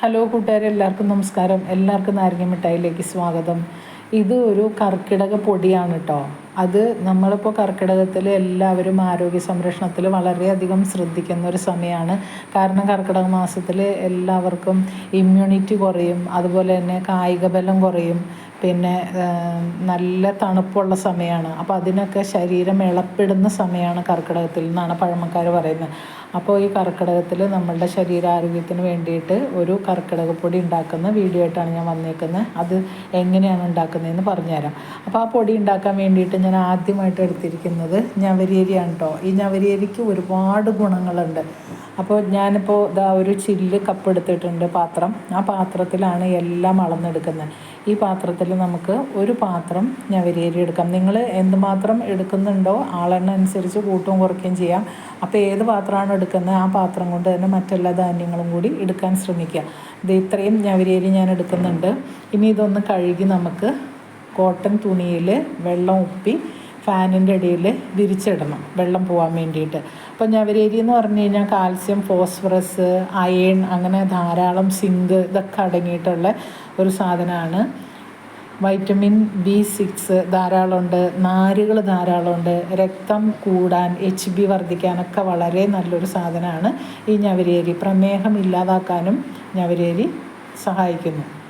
Hello കൂട്ടുകാരെ എല്ലാവർക്കും നമസ്കാരം. എല്ലാവർക്കും നാരങ്ങ മിഠായിലേക്ക് സ്വാഗതം. ഇത് ഒരു കർക്കിടക പൊടിയാണ് കേട്ടോ അത് നമ്മളിപ്പോൾ കർക്കിടകത്തിൽ എല്ലാവരും ആരോഗ്യ സംരക്ഷണത്തിൽ വളരെയധികം ശ്രദ്ധിക്കുന്ന ഒരു സമയമാണ് കാരണം കർക്കിടക മാസത്തിൽ എല്ലാവർക്കും ഇമ്മ്യൂണിറ്റി കുറയും അതുപോലെ തന്നെ കായിക ബലം കുറയും. പിന്നെ നല്ല തണുപ്പുള്ള സമയമാണ് അപ്പോൾ അതിനൊക്കെ ശരീരം ഇളപ്പിടുന്ന സമയമാണ് കർക്കിടകത്തിൽ നിന്നാണ് പഴമക്കാർ പറയുന്നത്. അപ്പോൾ ഈ കർക്കിടകത്തിൽ നമ്മളുടെ ശരീരാരോഗ്യത്തിന് വേണ്ടിയിട്ട് ഒരു കർക്കിടക പൊടി ഉണ്ടാക്കുന്ന വീഡിയോ ആയിട്ടാണ് ഞാൻ വന്നേക്കുന്നത് അത് എങ്ങനെയാണ് ഉണ്ടാക്കുന്നതെന്ന് പറഞ്ഞുതരാം. അപ്പോൾ ആ പൊടി ഉണ്ടാക്കാൻ വേണ്ടിയിട്ട് ഞാൻ ആദ്യമായിട്ട് എടുത്തിരിക്കുന്നത് ഞവരിയരിയാണ് കേട്ടോ ഈ ഞവരിയരിക്ക് ഒരുപാട് ഗുണങ്ങളുണ്ട്. അപ്പോൾ ഞാനിപ്പോൾ ഇതാ ഒരു ചില്ല് കപ്പ് എടുത്തിട്ടുണ്ട് പാത്രം. ആ പാത്രത്തിലാണ് എല്ലാം അളന്നെടുക്കുന്നത് ഈ പാത്രത്തിൽ നമുക്ക് ഒരു പാത്രം ഞവരിയരി എടുക്കാം. നിങ്ങൾ എന്തുമാത്രം എടുക്കുന്നുണ്ടോ ആളെണ്ണ അനുസരിച്ച് കൂട്ടും കുറയ്ക്കുകയും ചെയ്യാം. അപ്പോൾ ഏത് പാത്രമാണ് എടുക്കുന്നത്? ആ പാത്രം കൊണ്ട് തന്നെ മറ്റെല്ലാ ധാന്യങ്ങളും കൂടി എടുക്കാൻ ശ്രമിക്കുക. ഇത് ഇത്രയും ഞവരിയരി ഞാൻ എടുക്കുന്നുണ്ട്. ഇനി ഇതൊന്ന് കഴുകി നമുക്ക് കോട്ടൺ തുണിയിൽ വെള്ളം ഉപ്പി ഫാനിന്റെ ഇടയിൽ വിരിച്ചിടണം. വെള്ളം പോകാൻ വേണ്ടിയിട്ട്. അപ്പോൾ ഞവരേരി എന്ന് പറഞ്ഞു കഴിഞ്ഞാൽ കാൽസ്യം ഫോസ്ഫറസ് അയൺ അങ്ങനെ ധാരാളം സിങ്ക് ഇതൊക്കെ അടങ്ങിയിട്ടുള്ള ഒരു സാധനമാണ്. വൈറ്റമിൻ ബി സിക്സ് ധാരാളമുണ്ട് നാരുകൾ ധാരാളമുണ്ട് രക്തം കൂടാൻ എച്ച് ബി വർദ്ധിക്കാനൊക്കെ വളരെ നല്ലൊരു സാധനമാണ്. ഈ ഞവരേരി പ്രമേഹം ഇല്ലാതാക്കാനും ഞവരേരി സഹായിക്കുന്നു.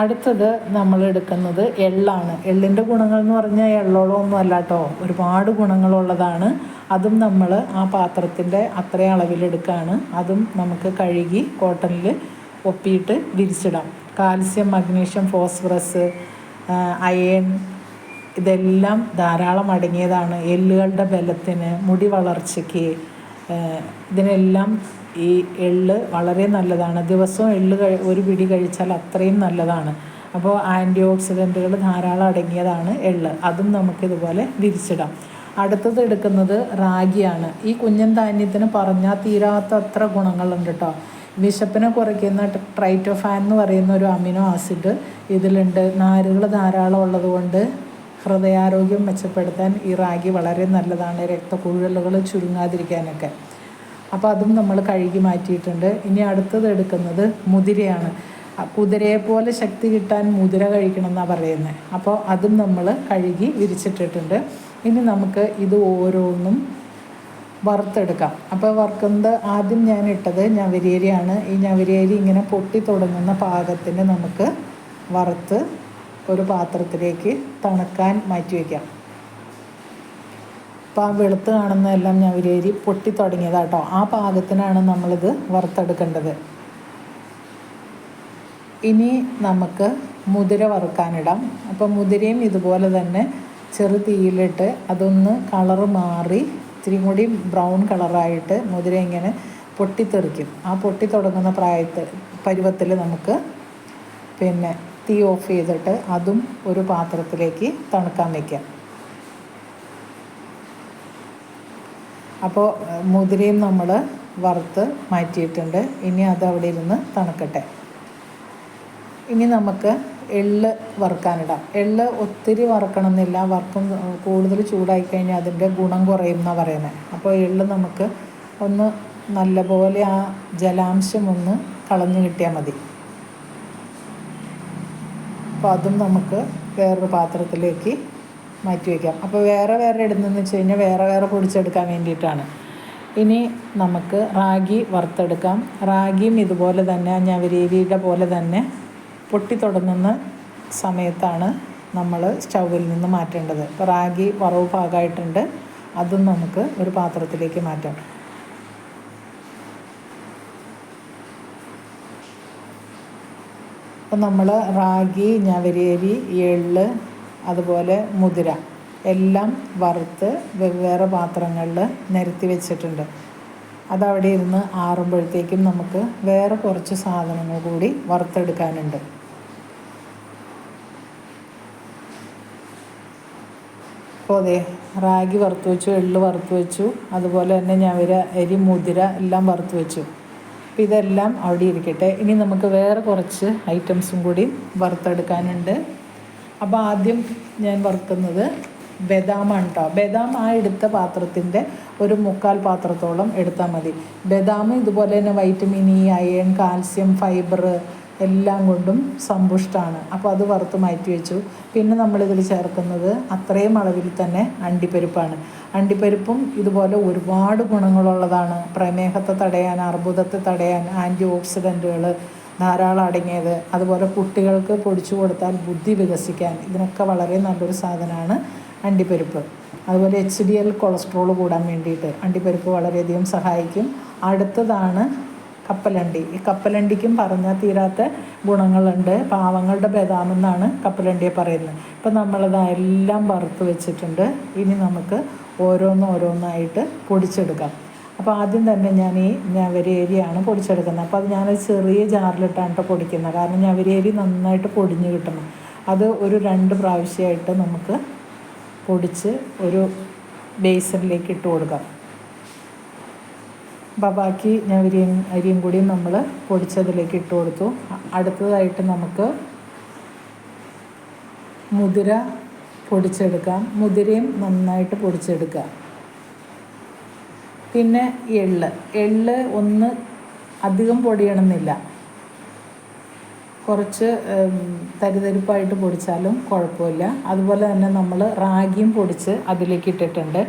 അടുത്തത് നമ്മൾ എടുക്കുന്നത് എള്ളാണ്. എള്ളിന്റെ ഗുണങ്ങൾ എന്ന് പറഞ്ഞാൽ എള്ളോളം ഒന്നും അല്ല കേട്ടോ ഒരുപാട് ഗുണങ്ങളുള്ളതാണ്. അതും നമ്മൾ ആ പാത്രത്തിന്റെ അത്രയും അളവിലെടുക്കുകയാണ് അതും നമുക്ക് കഴുകി കോട്ടണിൽ ഒപ്പിയിട്ട് വിരിച്ചിടാം. കാൽസ്യം മഗ്നീഷ്യം ഫോസ്ഫറസ് അയൺ ഇതെല്ലാം ധാരാളം അടങ്ങിയതാണ്. എല്ലുകളുടെ ബലത്തിന് മുടി വളർച്ചയ്ക്ക് ഇതിനെല്ലാം ഈ എള്ള് വളരെ നല്ലതാണ്. ദിവസവും എള്ള് ഒരു പിടി കഴിച്ചാൽ അത്രയും നല്ലതാണ്. അപ്പോൾ ആന്റി ഓക്സിഡന്റുകൾ ധാരാളം അടങ്ങിയതാണ് എള്ള്. അതും നമുക്കിതുപോലെ വിരിച്ചിടാം. അടുത്തത് എടുക്കുന്നത് റാഗിയാണ്. ഈ കുഞ്ഞൻ ധാന്യത്തിന് പറഞ്ഞാൽ തീരാത്ത അത്ര ഗുണങ്ങളുണ്ട് കേട്ടോ. വിശപ്പിനെ കുറയ്ക്കുന്ന ട്രൈറ്റോഫാൻ എന്ന് പറയുന്ന ഒരു അമിനോ ആസിഡ് ഇതിലുണ്ട്. നാരുകൾ ധാരാളം ഉള്ളതുകൊണ്ട് ഹൃദയാരോഗ്യം മെച്ചപ്പെടുത്താൻ ഈ റാഗി വളരെ നല്ലതാണ്. രക്തക്കുഴലുകൾ ചുരുങ്ങാതിരിക്കാനൊക്കെ. അപ്പോൾ അതും നമ്മൾ കഴുകി മാറ്റിയിട്ടുണ്ട്. ഇനി അടുത്തത് എടുക്കുന്നത് മുതിരയാണ്. കുതിരയെ പോലെ ശക്തി കിട്ടാൻ മുതിര കഴിക്കണം എന്നാണ് പറയുന്നത് അപ്പോൾ അതും നമ്മൾ കഴുകി വിരിച്ചിട്ടിട്ടുണ്ട്. ഇനി നമുക്ക് ഇത് ഓരോന്നും വറുത്തെടുക്കാം. അപ്പോൾ വറുക്കുന്നത് ആദ്യം ഞാൻ ഇട്ടത് ഞവരിയരിയാണ് ഈ ഞവരിയരി ഇങ്ങനെ പൊട്ടി തുടങ്ങുന്ന പാകത്തിന് നമുക്ക് വറുത്ത് ഒരു പാത്രത്തിലേക്ക് തണുക്കാൻ മാറ്റി വയ്ക്കാം. അപ്പോൾ ആ വെളുത്ത് കാണുന്നതെല്ലാം ഞവരിയരി പൊട്ടി തുടങ്ങിയതാട്ടോ. ആ പാകത്തിനാണ് നമ്മളിത് വറുത്തെടുക്കേണ്ടത്. ഇനി നമുക്ക് മുതിര വറുക്കാനിടാം. അപ്പോൾ മുതിരയും ഇതുപോലെ തന്നെ ചെറു തീയിലിട്ട് അതൊന്ന് കളറ് മാറി ഇത്തിരി കൂടി ബ്രൗൺ കളറായിട്ട് മുതിര ഇങ്ങനെ പൊട്ടിത്തെറിക്കും. ആ പൊട്ടി തുടങ്ങുന്ന പ്രായത്തിൽ പരുവത്തിൽ നമുക്ക് പിന്നെ തീ ഓഫ് ചെയ്തിട്ട് അതും ഒരു പാത്രത്തിലേക്ക് തണുക്കാൻ വയ്ക്കാം അപ്പോൾ മുതിരയും നമ്മൾ വറുത്ത് മാറ്റിയിട്ടുണ്ട്. ഇനി അത് അവിടെ ഇരുന്ന് തണുക്കട്ടെ. ഇനി നമുക്ക് എള്ള് വറുക്കാനിടാം. എള്ള് ഒത്തിരി വറുക്കണമെന്നില്ല. വറുക്കും കൂടുതൽ ചൂടായി കഴിഞ്ഞാൽ അതിന്റെ ഗുണം കുറയും എന്നാണ് പറയുന്നത് അപ്പോൾ എള്ള് നമുക്ക് ഒന്ന് നല്ലപോലെ ആ ജലാംശം ഒന്ന് കളഞ്ഞു കിട്ടിയാൽ മതി. അപ്പോൾ അതും നമുക്ക് വേറൊരു പാത്രത്തിലേക്ക് മാറ്റി വയ്ക്കാം. അപ്പോൾ വേറെ വേറെ ഇടുന്നതെന്ന് വെച്ച് കഴിഞ്ഞാൽ വേറെ വേറെ പൊടിച്ചെടുക്കാൻ വേണ്ടിയിട്ടാണ്. ഇനി നമുക്ക് റാഗി വറുത്തെടുക്കാം. റാഗിയും ഇതുപോലെ തന്നെ ഞവരീരിയുടെ പോലെ തന്നെ പൊട്ടിത്തുടങ്ങുന്ന സമയത്താണ് നമ്മൾ സ്റ്റൗവിൽ നിന്ന് മാറ്റേണ്ടത്. ഇപ്പോൾ റാഗി വറവ് പാകമായിട്ടുണ്ട് അതും നമുക്ക് ഒരു പാത്രത്തിലേക്ക് മാറ്റാം. അപ്പം നമ്മൾ റാഗി ഞവരേരി എള്ള് അതുപോലെ മുതിര. എല്ലാം വറുത്ത് വെവ്വേറെ പാത്രങ്ങളിൽ നിരത്തി വെച്ചിട്ടുണ്ട്. അതവിടെ ഇരുന്ന് ആറുമ്പോഴത്തേക്കും നമുക്ക് വേറെ കുറച്ച് സാധനങ്ങൾ കൂടി വറുത്തെടുക്കാനുണ്ട്. അപ്പോൾ അതെ റാഗി വറുത്ത് വെച്ചു എള്ള് വറുത്ത് വെച്ചു അതുപോലെ തന്നെ ഞവര അരി മുതിര എല്ലാം വറുത്ത് വെച്ചു. അപ്പം ഇതെല്ലാം അവിടെ ഇരിക്കട്ടെ. ഇനി നമുക്ക് വേറെ കുറച്ച് ഐറ്റംസും കൂടി വറുത്തെടുക്കാനുണ്ട്. അപ്പോൾ ആദ്യം ഞാൻ വറുക്കുന്നത് ബദാമാണ് കേട്ടോ ബദാം ആ എടുത്ത പാത്രത്തിന്റെ ഒരു മുക്കാൽ പാത്രത്തോളം എടുത്താൽ മതി. ബദാം ഇതുപോലെ തന്നെ vitamin E iron calcium fibre എല്ലാം കൊണ്ടും സമ്പുഷ്ടമാണ് അപ്പോൾ അത് വറുത്ത് മാറ്റി വെച്ചു. പിന്നെ നമ്മളിതിൽ ചേർക്കുന്നത് അത്രയും അളവിൽ തന്നെ അണ്ടിപ്പരിപ്പാണ്. അണ്ടിപ്പരിപ്പും ഇതുപോലെ ഒരുപാട് ഗുണങ്ങളുള്ളതാണ്. പ്രമേഹത്തെ തടയാൻ അർബുദത്തെ തടയാൻ ആന്റി ഓക്സിഡന്റുകൾ ധാരാളം അടങ്ങിയത്. അതുപോലെ കുട്ടികൾക്ക് പൊടിച്ചു കൊടുത്താൽ ബുദ്ധി വികസിക്കാൻ ഇതിനൊക്കെ വളരെ നല്ലൊരു സാധനമാണ് അണ്ടിപ്പരിപ്പ്. അതുപോലെ എച്ച് ഡി എൽ കൊളസ്ട്രോൾ കൂടാൻ വേണ്ടിയിട്ട് അണ്ടിപ്പരിപ്പ് വളരെയധികം സഹായിക്കും. അടുത്തതാണ് കപ്പലണ്ടി. ഈ കപ്പലണ്ടിക്കും പറഞ്ഞാൽ തീരാത്ത ഗുണങ്ങളുണ്ട്. പാവങ്ങളുടെ ബദാം എന്നാണ് കപ്പലണ്ടിയെ പറയുന്നത്. ഇപ്പം നമ്മളതെല്ലാം വറുത്ത് വെച്ചിട്ടുണ്ട്. ഇനി നമുക്ക് ഓരോന്നോരോന്നായിട്ട് പൊടിച്ചെടുക്കാം. അപ്പോൾ ആദ്യം തന്നെ ഞാൻ ഈ ഞവരേരിയാണ് പൊടിച്ചെടുക്കുന്നത്. അപ്പോൾ അത് ഞാൻ ചെറിയ ജാറിലിട്ടാണ് കേട്ടോ പൊടിക്കുന്നത്. കാരണം ഞവരേരി നന്നായിട്ട് പൊടിഞ്ഞ് കിട്ടണം. അത് ഒരു രണ്ട് പ്രാവശ്യമായിട്ട് നമുക്ക് പൊടിച്ച് ഒരു ബേസറിലേക്ക് ഇട്ട് കൊടുക്കാം. അപ്പോൾ ബാക്കി ഞവരിയും അരിയും കൂടിയും നമ്മൾ പൊടിച്ചതിലേക്ക് ഇട്ട് കൊടുത്തു. അടുത്തതായിട്ട് നമുക്ക് മുതിര പൊടിച്ചെടുക്കാം. മുതിരയും നന്നായിട്ട് പൊടിച്ചെടുക്കാം. പിന്നെ എള്ള്. എള്ള് ഒന്ന് അധികം പൊടിയണമെന്നില്ല. കുറച്ച് തരിതരിപ്പായിട്ട് പൊടിച്ചാലും കുഴപ്പമില്ല. അതുപോലെ തന്നെ നമ്മൾ റാഗിയും പൊടിച്ച് അതിലേക്ക് ഇട്ടിട്ടുണ്ട്.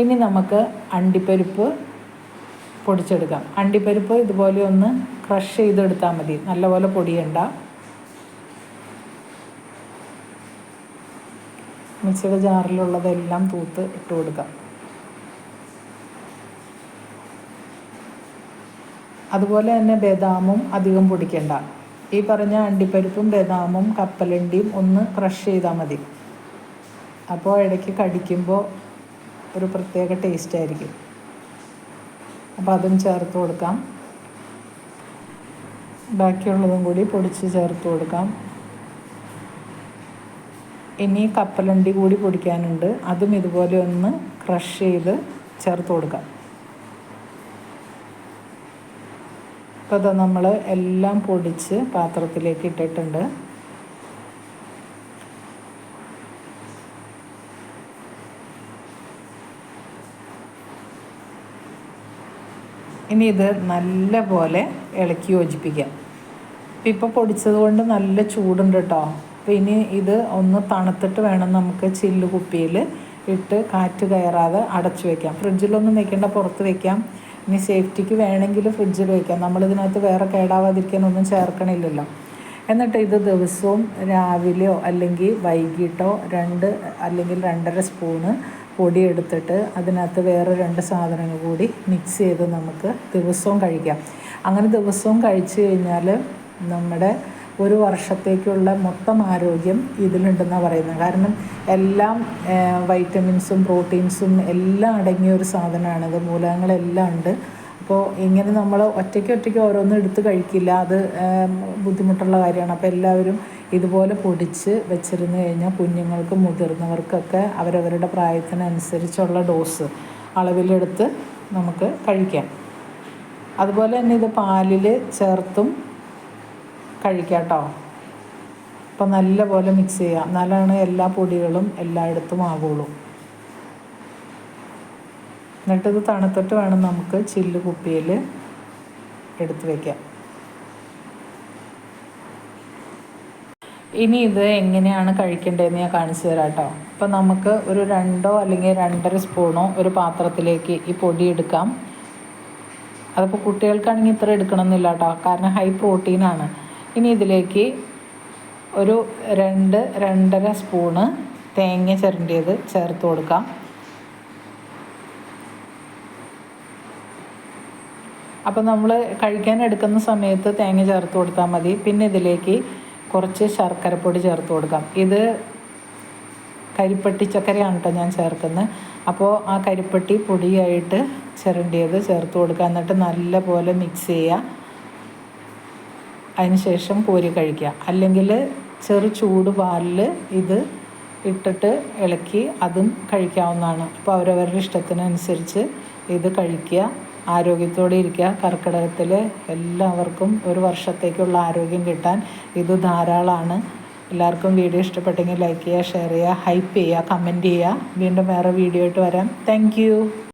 ഇനി നമുക്ക് അണ്ടിപ്പരിപ്പ് പൊടിച്ചെടുക്കാം. അണ്ടിപ്പരിപ്പ് ഇതുപോലെ ഒന്ന് ക്രഷ് ചെയ്തെടുത്താൽ മതി. നല്ലപോലെ പൊടിയണ്ട. മിക്സിയുടെ ജാറിലുള്ളതെല്ലാം തൂത്ത് ഇട്ട് കൊടുക്കാം അതുപോലെ തന്നെ ബദാമും അധികം പൊടിക്കണ്ട. ഈ പറഞ്ഞ അണ്ടിപ്പരിപ്പും ബദാമും കപ്പലണ്ടിയും ഒന്ന് ക്രഷ് ചെയ്താൽ മതി. അപ്പോൾ ഇടയ്ക്ക് കടിക്കുമ്പോൾ ഒരു പ്രത്യേക ടേസ്റ്റ് ആയിരിക്കും. അപ്പോൾ അതും ചേർത്ത് കൊടുക്കാം. ബാക്കിയുള്ളതും കൂടി പൊടിച്ച് ചേർത്ത് കൊടുക്കാം. ഇനി കപ്പലണ്ടി കൂടി പൊടിക്കാനുണ്ട്. അതും ഇതുപോലെ ഒന്ന് ക്രഷ് ചെയ്ത് ചേർത്ത് കൊടുക്കാം. അപ്പോൾ അത് നമ്മൾ എല്ലാം പൊടിച്ച് പാത്രത്തിലേക്ക് ഇട്ടിട്ടുണ്ട്. ഇനി ഇത് നല്ല പോലെ ഇളക്കി യോജിപ്പിക്കാം അപ്പം ഇപ്പോൾ പൊടിച്ചത് കൊണ്ട് നല്ല ചൂടുണ്ട് കേട്ടോ അപ്പം ഇനി ഇത് ഒന്ന് തണുത്തിട്ട് വേണം നമുക്ക് ചില്ല് കുപ്പിയിൽ ഇട്ട് കാറ്റ് കയറാതെ അടച്ചു വയ്ക്കാം ഫ്രിഡ്ജിലൊന്നും വെക്കേണ്ട പുറത്ത് വയ്ക്കാം ഇനി സേഫ്റ്റിക്ക് വേണമെങ്കിൽ ഫ്രിഡ്ജിൽ വയ്ക്കാം നമ്മളിതിനകത്ത് വേറെ കേടാവാതിരിക്കാനൊന്നും ചേർക്കണില്ലല്ലോ. എന്നിട്ട് ഇത് ദിവസവും രാവിലെയോ അല്ലെങ്കിൽ വൈകിട്ടോ രണ്ട് അല്ലെങ്കിൽ രണ്ടര സ്പൂണ് പൊടി എടുത്തിട്ട് അതിനകത്ത് വേറെ രണ്ട് സാധനങ്ങൾ കൂടി മിക്സ് ചെയ്ത് നമുക്ക് ദിവസവും കഴിക്കാം. അങ്ങനെ ദിവസവും കഴിച്ചു കഴിഞ്ഞാൽ നമ്മുടെ ഒരു വർഷത്തേക്കുള്ള മൊത്തം ആരോഗ്യം ഇതിലുണ്ടെന്നാണ് പറയുന്നത്. കാരണം എല്ലാം വൈറ്റമിൻസും പ്രോട്ടീൻസും എല്ലാം അടങ്ങിയ ഒരു സാധനമാണിത് മൂലകങ്ങളെല്ലാം ഉണ്ട്. അപ്പോൾ ഇങ്ങനെ നമ്മൾ ഒറ്റയ്ക്ക് ഒറ്റയ്ക്ക് ഓരോന്നും എടുത്ത് കഴിക്കില്ല. അത് ബുദ്ധിമുട്ടുള്ള കാര്യമാണ്. അപ്പോൾ എല്ലാവരും ഇതുപോലെ പൊടിച്ച് വെച്ചിരുന്നു കഴിഞ്ഞാൽ കുഞ്ഞുങ്ങൾക്കും മുതിർന്നവർക്കൊക്കെ അവരവരുടെ പ്രായത്തിനനുസരിച്ചുള്ള ഡോസ് അളവിലെടുത്ത് നമുക്ക് കഴിക്കാം. അതുപോലെ തന്നെ ഇത് പാലിൽ ചേർത്തും കഴിക്കാം കേട്ടോ അപ്പോൾ നല്ലപോലെ മിക്സ് ചെയ്യുക എന്നാലാണ് എല്ലാ പൊടികളും എല്ലായിടത്തും ആകുള്ളൂ എന്നിട്ടിത് തണുത്തിട്ട് വേണം നമുക്ക് ചില്ല് കുപ്പിയിൽ എടുത്ത് വയ്ക്കാം ഇനി ഇത് എങ്ങനെയാണ് കഴിക്കേണ്ടതെന്ന് ഞാൻ കാണിച്ചു തരാം കേട്ടോ അപ്പം നമുക്ക് ഒരു രണ്ടോ അല്ലെങ്കിൽ രണ്ടര സ്പൂണോ ഒരു പാത്രത്തിലേക്ക് ഈ പൊടി എടുക്കാം. അതിപ്പോൾ കുട്ടികൾക്കാണെങ്കിൽ ഇത്ര എടുക്കണമെന്നില്ല കേട്ടോ കാരണം ഹൈ പ്രോട്ടീനാണ് ഇനി ഇതിലേക്ക് ഒരു രണ്ട് രണ്ടര സ്പൂണ് തേങ്ങ ചിരണ്ടിയത് ചേർത്ത് കൊടുക്കാം. അപ്പോൾ നമ്മൾ കഴിക്കാൻ എടുക്കുന്ന സമയത്ത് തേങ്ങ ചേർത്ത് കൊടുത്താൽ മതി. പിന്നെ ഇതിലേക്ക് കുറച്ച് ശർക്കരപ്പൊടി ചേർത്ത് കൊടുക്കാം. ഇത് കരിപ്പട്ടി ചക്കരയാണ് കേട്ടോ ഞാൻ ചേർക്കുന്നത് അപ്പോൾ ആ കരിപ്പട്ടി പൊടിയായിട്ട് ചിരണ്ടിയത് ചേർത്ത് കൊടുക്കുക. എന്നിട്ട് നല്ല പോലെ മിക്സ് ചെയ്യുക അതിന് ശേഷം കോരി കഴിക്കുക. അല്ലെങ്കിൽ ചെറു ചൂട് പാലിൽ ഇത് ഇട്ടിട്ട് ഇളക്കി അതും കഴിക്കാവുന്നതാണ്. അപ്പോൾ അവരവരുടെ ഇഷ്ടത്തിനനുസരിച്ച് ഇത് കഴിക്കുക. ആരോഗ്യത്തോടെ ഇരിക്കുക. കർക്കിടകത്തിൽ എല്ലാവർക്കും ഒരു വർഷത്തേക്കുള്ള ആരോഗ്യം കിട്ടാൻ ഇത് ധാരാളമാണ്. എല്ലാവർക്കും വീഡിയോ ഇഷ്ടപ്പെട്ടെങ്കിൽ ലൈക്ക് ചെയ്യുക ഷെയർ ചെയ്യുക ഹൈപ്പ് ചെയ്യുക കമന്റ് ചെയ്യുക. വീണ്ടും വേറെ വീഡിയോ ആയിട്ട് വരാം. താങ്ക്